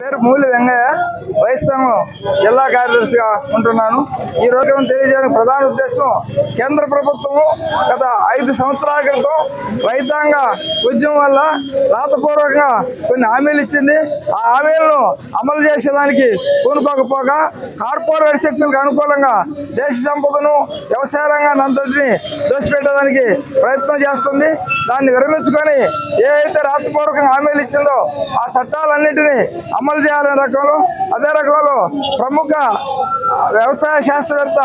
పేరు మూలి వెంగయ్య వైస్ సంఘం జిల్లా కార్యదర్శిగా ఉంటున్నాను. ఈ రోజు తెలియజేయడానికి ప్రధాన ఉద్దేశం కేంద్ర ప్రభుత్వము గత ఐదు సంవత్సరాల క్రితం రైతాంగ ఉద్యమం వల్ల రాతపూర్వకంగా కొన్ని హామీలు ఇచ్చింది. ఆ హామీలను అమలు చేసేదానికి పూనుకోకపోగా కార్పొరేట్ శక్తులకు అనుకూలంగా దేశ సంపదను వ్యవసాయ రంగాన్ని అంతటిని దోసిపెట్టడానికి ప్రయత్నం చేస్తుంది. దాన్ని విరమించుకొని ఏ అయితే రాతపూర్వకంగా హామీలు ఇచ్చిందో ఆ చట్టాలన్నింటినీ అమలు చేయాలనే రకంలో అదే రకంలో ప్రముఖ వ్యవసాయ శాస్త్రవేత్త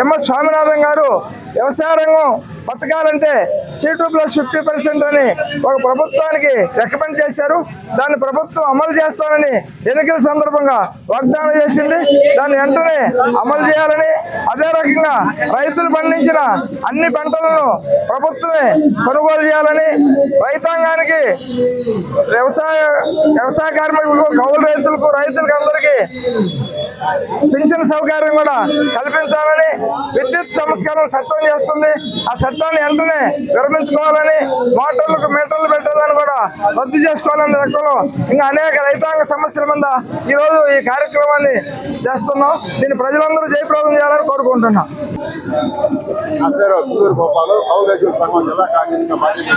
ఎంఎస్ స్వామినాథన్ గారు వ్యవసాయ రంగం బతకాలంటే C two plus fifty percent అని ఒక ప్రభుత్వానికి రికమెండ్ చేశారు. దాన్ని ప్రభుత్వం అమలు చేస్తానని ఎన్నికల సందర్భంగా వాగ్దానం చేసింది. దాన్ని వెంటనే అమలు చేయాలని అదే రకంగా రైతులు పండించిన అన్ని పంటలను ప్రభుత్వమే కొనుగోలు చేయాలని రైతాంగానికి వ్యవసాయ వ్యవసాయ కార్మికులకు కౌలు రైతులకు రైతులకు అందరికీ పింఛన్ సౌకర్యం కూడా కల్పించాలని విద్యుత్ సంస్కరణ చట్టం చేస్తుంది. ఆ చట్టాన్ని వెంటనే విరమించుకోవాలని మోటార్లకు మీటర్లు పెట్టేదాన్ని కూడా రద్దు చేసుకోవాలని రకంలో ఇంకా అనేక రైతాంగ సమస్యల మీద ఈ రోజు ఈ కార్యక్రమాన్ని చేస్తున్నాం. దీన్ని ప్రజలందరూ జయప్రదం చేయాలని కోరుకుంటున్నాం. నా పేరు సుధీర్ గోపాలు కౌలు సంఘం జిల్లా కార్యదర్శిగా బాధ్యత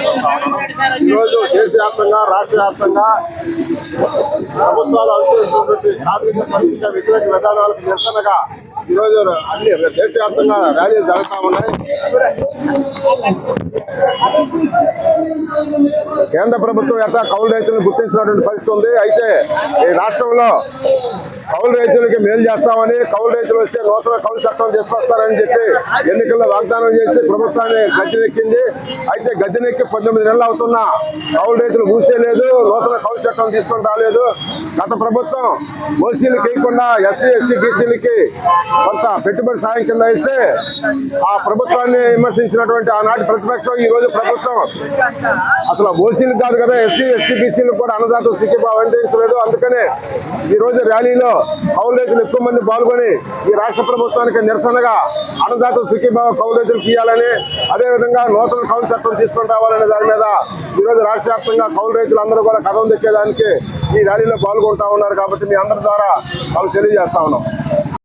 ఈరోజు దేశవ్యాప్తంగా రాష్ట్ర వ్యాప్తంగా ప్రభుత్వాలు అనుసరిస్తున్నటువంటి కార్మిక పరిస్థితి వ్యతిరేక విధానాలకు నిరసనగా ఈరోజు అన్ని దేశవ్యాప్తంగా ర్యాలీలు జరుగుతూ ఉన్నాయి. కేంద్ర ప్రభుత్వం యొక్క కౌలు రైతులను గుర్తించినటువంటి పరిస్థితి ఉంది? అయితే ఈ రాష్ట్రంలో కౌలు రైతులకి మేలు చేస్తామని కౌలు రైతులు వస్తే నూతన కౌలు చట్టం తీసుకొస్తారని చెప్పి ఎన్నికల్లో వాగ్దానం చేసి ప్రభుత్వాన్ని గద్దెనెక్కింది. అయితే గద్దెనెక్కి పంతొమ్మిది నెలలు అవుతున్నా కౌలు రైతులు మూసేయలేదు నూతన కౌలు చట్టం తీసుకొని రాలేదు. గత ప్రభుత్వం ఓసీలకు వేయకుండా ఎస్సీ ఎస్టీ బీసీలకి కొంత పెట్టుబడి సాయం కింద ఇస్తే ఆ ప్రభుత్వాన్ని విమర్శించినటువంటి ఆనాటి ప్రతిపక్షం ఈ రోజు ప్రభుత్వం అసలు ఓసీలకు కాదు కదా ఎస్సీ ఎస్టీ బీసీలకు కూడా అన్నదాత సుఖీభావం అందించలేదు. అందుకనే ఈ రోజు ర్యాలీలో కౌలు రైతులు ఎక్కువ మంది పాల్గొని ఈ రాష్ట్ర ప్రభుత్వానికి నిరసనగా అన్నదాత సుఖీభావ కౌలు రైతులకు ఇవ్వాలని అదేవిధంగా నూతన కౌలు చట్టం తీసుకుని రావాలనే దాని మీద ఈ రోజు రాష్ట్ర వ్యాప్తంగా కౌలు రైతులందరూ కూడా కథం దక్కేదానికి ఈ ర్యాలీలో పాల్గొంటా ఉన్నారు కాబట్టి మీ అందరి ద్వారా వాళ్ళు తెలియజేస్తా ఉన్నాం.